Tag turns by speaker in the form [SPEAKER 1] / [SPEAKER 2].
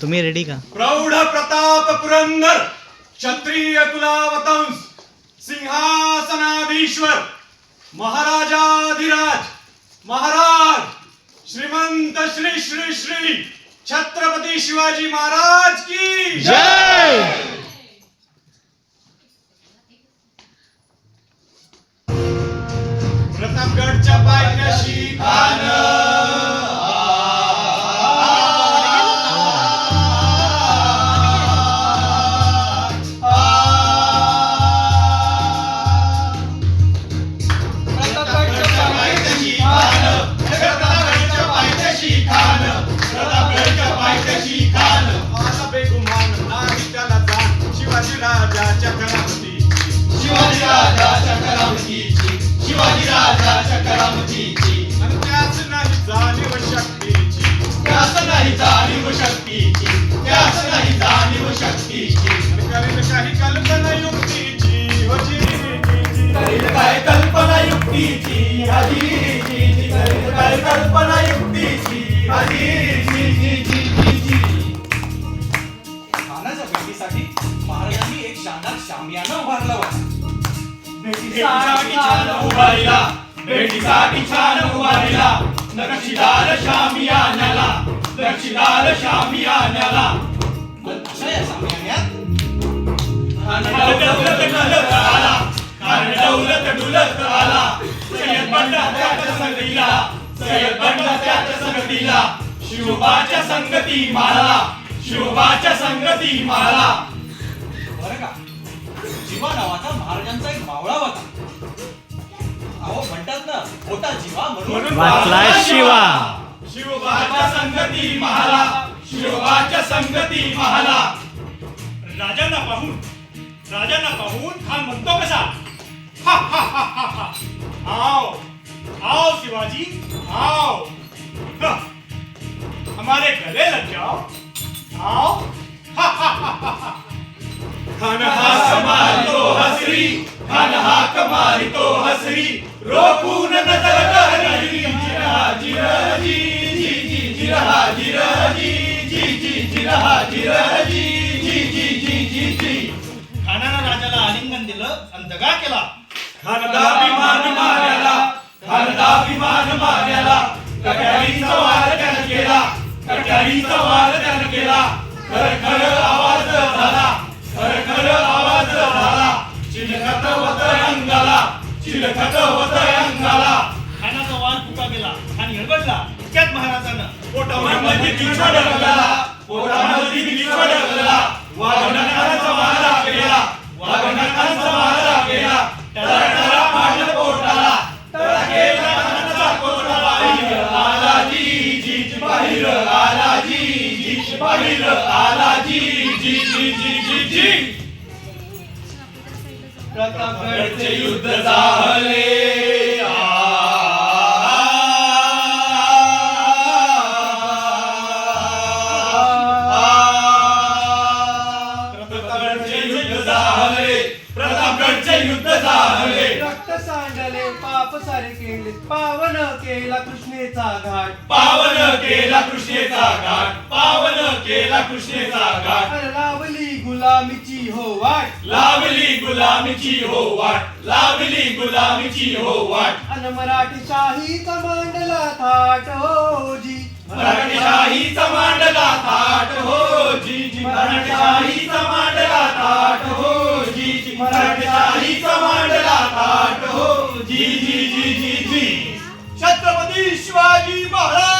[SPEAKER 1] तुम्ही रेडी का?
[SPEAKER 2] प्रौढ प्रताप पुरंदर क्षत्रिय कुलावतंस सिंहासनाधीश्वर महाराजाधिराज महाराज श्रीमंत श्री श्री श्री छत्रपती शिवाजी महाराज की
[SPEAKER 1] जय!
[SPEAKER 2] प्रतापगडच्या पायथ्याशी खान
[SPEAKER 3] करामतीची
[SPEAKER 2] आणि नाही जाणीव शक्तीची
[SPEAKER 3] त्यास नाही जाणीव शक्तीची त्यास नाही जाणीव शक्तीची
[SPEAKER 2] करेल काही कल्पना युक्तीची जी,
[SPEAKER 3] काय कल्पना युक्तीची काय कल्पना युक्तीची
[SPEAKER 4] खानाच्या भेटीसाठी महाराजांनी एक शानदार शामियाना उभारला. होता
[SPEAKER 3] भेटीसाठी भेटीसाठी छान उभारिला नक्षीदार शामियान्याला नक्षीदार शामियान्याला
[SPEAKER 4] अशा
[SPEAKER 3] डुलत आला कारण दौलत डुलत आला सय्यद बंडा त्याच्या संगतीला सय्यद बंडा त्याच्या संगतीला शिवबाच्या संगती माळला. शिवबाच्या संगती माळला.
[SPEAKER 4] बरं का? शिवा नावाचा महाराजांचा एक मावळा होता. होता जीवा म्हणून.
[SPEAKER 1] वाचलाय शिवा.
[SPEAKER 3] शिवबाच्या संगती महाला शिवबाच्या संगती महाला
[SPEAKER 5] राजांना पाहून राजांना पाहून खान म्हणतो कसा? हा, हा, हा, हा, हा. आओ आओ शिवाजी आओ. ह. हमारे गले लग जाओ. आओ. हा, हा, हा, हा, हा.
[SPEAKER 3] खान हाक मारितो हसरी खान हाक मारितो हसरी. रोखून नजर जी जी जी जी जिरहा जिरजी जी जी जी जी जी
[SPEAKER 5] खानानं राजाला आलिंगन दिलं आणि दगा केला
[SPEAKER 3] खानदाभिमान मार्याला खानदाभिमान मार्याला कट्यारीचा वार त्यानं केला कट्यारीचा वार त्यानं केला खर खर आवाज झाला. खर खर आवाज झाला. चिलखत चिलखत होत अंगाला.
[SPEAKER 5] खानाचा वार फुका गेला खान हिरबडला त्यात महाराजानं
[SPEAKER 3] पोटामध्ये किचड लागला पोटामध्ये किचड लागला वाघनकाचा मारा केला वाघनकाचा मारा केला तळा तळा पाडलं पोटाला तळा केला कानाचा कोटाला बाहेर आला जी जी जी बाहेर आला जी जी जी बाहेर आला जी जी जी जी जी जी प्रतापगडचे युद्ध झाले. प्रतापगडचे युद्ध झाले. प्रतापगडचे युद्ध झाले.
[SPEAKER 6] रक्त सांडले पाप सारे केले. पावन केला कृष्णेचा घाट.
[SPEAKER 3] पावन केला कृष्णेचा घाट. पावन केला कृष्णेचा घाट.
[SPEAKER 6] लावली गुलामीची हो वाट.
[SPEAKER 3] लावली गुलामीची हो वाट लाभली गुलामीची हो वाट.
[SPEAKER 6] अन मराठी शाहीचा मांडला थाट हो जी.
[SPEAKER 3] मराठीशाहीचा मांडला थाट हो जी. जी मराठीशाहीचा मांडला थाट हो जी. जी मराठीशाहीचा मांडला थाट हो जी जी जी जी जी. छत्रपती शिवाजी महाराज